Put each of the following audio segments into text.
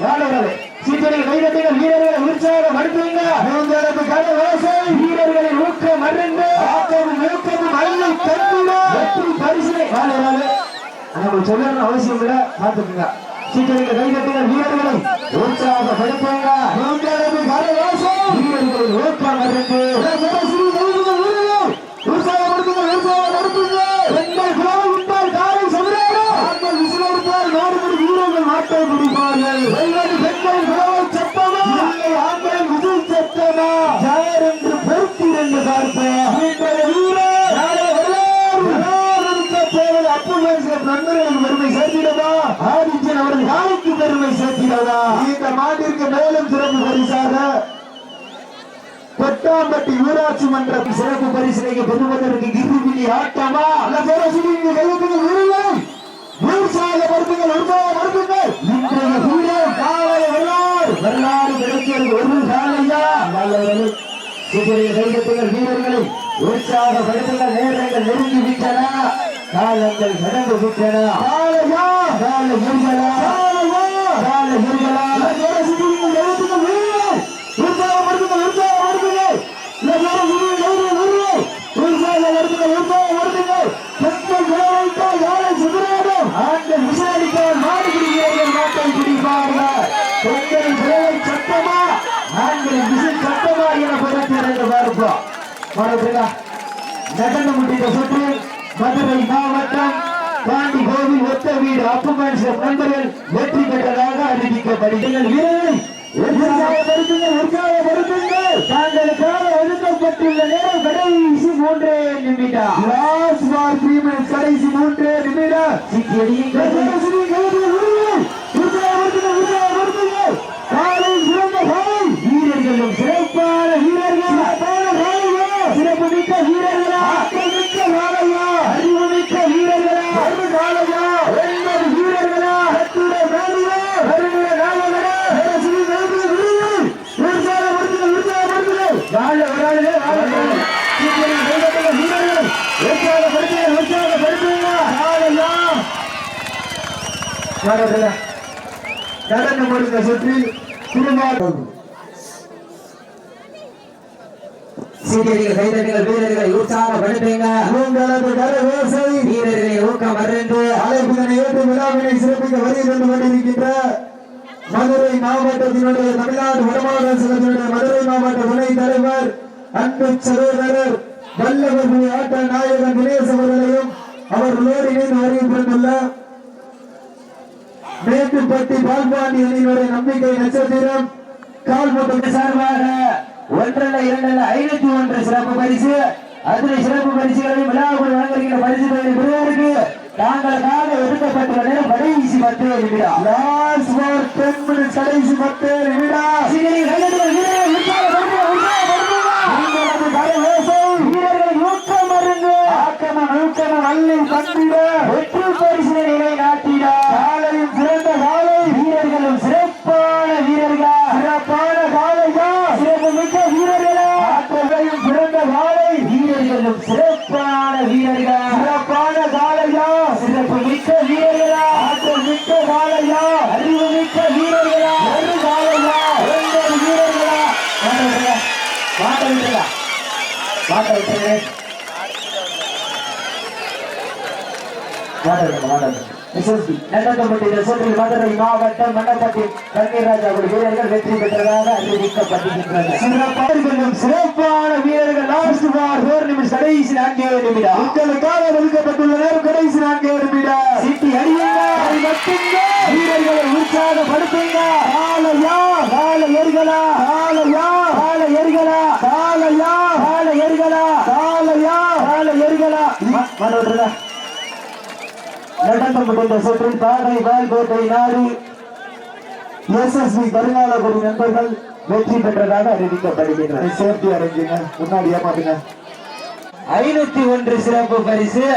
வரது வாழ வரது வீரர்களை உற்சாகப்படுத்துங்க மூன்றரப்பு வீரர்களின் ஊக்கம் அறிந்து ஆக்கமும் ஊக்கமும் அள்ளி தந்துட வெற்றி பரிசினை வாழ நம்ம சொல்லணும் அவசியம் இல்ல பாத்துக்குங்க சீட்டடிகள் கைதட்டுங்கள் வீரர்களை வீரர்களின் ஊக்கம் பெண்கள் குலவை சத்தமா இல்லை ஆண்கள் விசில் சத்தமா யார் என்று பொறுத்தி என்று பார்ப்போம். பெருமை சேர்த்திடவா? ஆதித்யன் அவர்கள் நாளைக்கு பெருமை சேர்த்திடவா? இந்த மாட்டிற்கு மேலும் சிறப்பு பரிசாக கொட்டாம்பட்டி ஊராட்சி மன்ற சிறப்பு பரிசீலிக்க பெறுவதற்கு இறுதி ஆட்டமா? அல்ல வீரர்கள் உற்சாகப்படுத்துங்கள் உற்சாகப்படுத்துங்கள் இன்றைய நல்லவர்கள் சிதறிய கைதட்டுங்கள் வீரர்களை உற்சாகப்படுத்துங்கள் நேரங்கள் நெருங்கி விட்டன. காலங்கள் கடந்து விட்டன. காலையா காலை பார்ப்போம் மறுபடியா நடனம் முடிந்த சுற்று மதுரை மாவட்டம் பாண்டி கோவில் ஒத்த வீடு அப்புமன்ஸ் நண்பர்கள் வெற்றி பெற்றதாக அறிவிக்கப்படுகிறது. தாங்களுக்காக ஒதுக்கப்பட்டுள்ள நேரம் கடைசி மூன்றே நிமிடம். கடைசி மூன்றே நிமிடம். வீரர்களா ஆற்றல் சுற்றி காலையா அறிவு மிக்க வீரர்களா அறிவு காலையா ஒன்பது வீரர்களா அத்துட மேலுவா வருகிற நாயகரா வராளே வாழ வீரர்கள் முடிந்த சுற்றி திருமாவளவன் சீக்கிரங்கள் கைதட்டுங்கள் வீரர்களை ஊக்கம் அறிந்து அழைப்புதனை ஏற்று விழாவினை சிறப்பிக்க வருகை கொண்டு கொண்டிருக்கின்ற மதுரை மாவட்டத்தினுடைய தமிழ்நாடு வடமாநில சங்கத்தினுடைய மதுரை மாவட்ட துணைத் தலைவர் அன்பு சகோதரர் வல்லவர்களை ஆட்ட நாயகன் தினேஷ் அவர்களையும் அவர்களோடு இணைந்து வருகை புரிந்துள்ள மேட்டுப்பட்டி பால்பாண்டி அணியினுடைய நம்பிக்கை நட்சத்திரம் கால்முட்டம் சார்பாக ஒன்றல்ல இரண்டல்ல ஐநூத்தி ஒன்று சிறப்பு பரிசு. அதில் சிறப்பு பரிசுகளையும் விழாக்குள் வழங்குகிற பரிசு தொகை பெறுவதற்கு தாங்களுக்காக ஒதுக்கப்பட்டுள்ள நேரம் கடைசி பத்து நிமிடம். லாஸ்ட் ஃபார் டென் மினிட்ஸ் கடைசி பத்து நிமிடம். வீரர்கள் ஊக்கம் அருங்க ஊக்கமும் அள்ளி தந்திட வெற்றி பரிசினை நிலை நாட்டிட வீரர்களும் சிறப்பான வீரர்கள்? சிறப்பான காலையா? சிறப்பு மிக்க வீரர்களா? ஆற்றல் மிக்க காலையா? அறிவு மிக்க வீரர்களா? ஒரு காலையா? ஒன்பது வீரர்களா? மாட்ட விட்டுறா. மாட்ட மதுரை மாவட்டம் மண்டபட்டி கண்ணீராஜா வீரர்கள் வெற்றி பெற்றதாக அறிவிக்கப்பட்டிருக்கின்றனர் சிறப்பான வீரர்கள்? கடைசி நான்கே நிமிடம். உங்களுக்காக ஒதுக்கப்பட்டுள்ள நேரம் கடைசி நான்கே நிமிடம். சிட்டி அடியுங்க. வீரர்களை உற்சாகப்படுத்துங்க. காலையா கால எரிகளா காலையா கால எரிகளா காலையா கால எரிகளா காலையா கால எரிகளா மனோடுறா நடத்தப்பட்டுள்ள சுற்றில் பாடை வால்கோட்டை நாடு. எஸ்எஸ்பி கருணாலகுடி நண்பர்கள் வெற்றி பெற்றதாக அறிவிக்கப்படுகின்றனர் சேஃப்டி அரேஞ்சுங்க முன்னாடி ஏமாத்துங்க. ஐநூத்தி ஒன்று சிறப்பு பரிசு.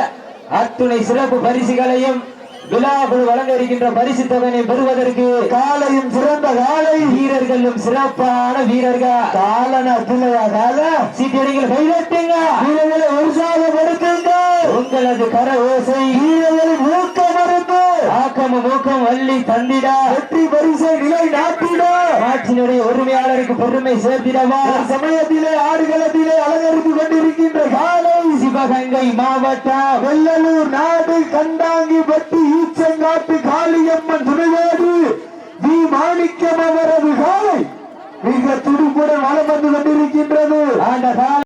அத்துணை சிறப்பு பரிசுகளையும் விழாக்குழு வழங்க இருக்கின்ற பரிசு தொகையை பெறுவதற்கு காலையும் சிறந்த காலை. வீரர்களும் சிறப்பான வீரர்கள். காலன பிள்ளையா கால? சீட்டியடிகள் கைதட்டுங்க வீரர்களை உற்சாகப்படுத்துங்க. உங்களது கர ஓசை. வீரர்களை ஊக்கமருந்து ஆக்கமும் ஊக்கம் வள்ளி தந்திட. வெற்றி பரிசை நிலை நாட்டிட நாட்டினுடைய உரிமையாளருக்கு பெருமை சேர்த்திடவா? சமயத்திலே ஆடுகளத்திலே அலங்கரித்து கொண்டிருக்கின்ற காலை சிவகங்கை மாவட்டம். வெள்ளலூர் நாடு கண்டாங்கி பட்டி ஈச்சங்காட்டு காளியம்மன் துணையோடு வி. மாணிக்கம் அவரது காலை மிக துடுப்புடன் வலம் வந்து கொண்டிருக்கின்றது. அந்த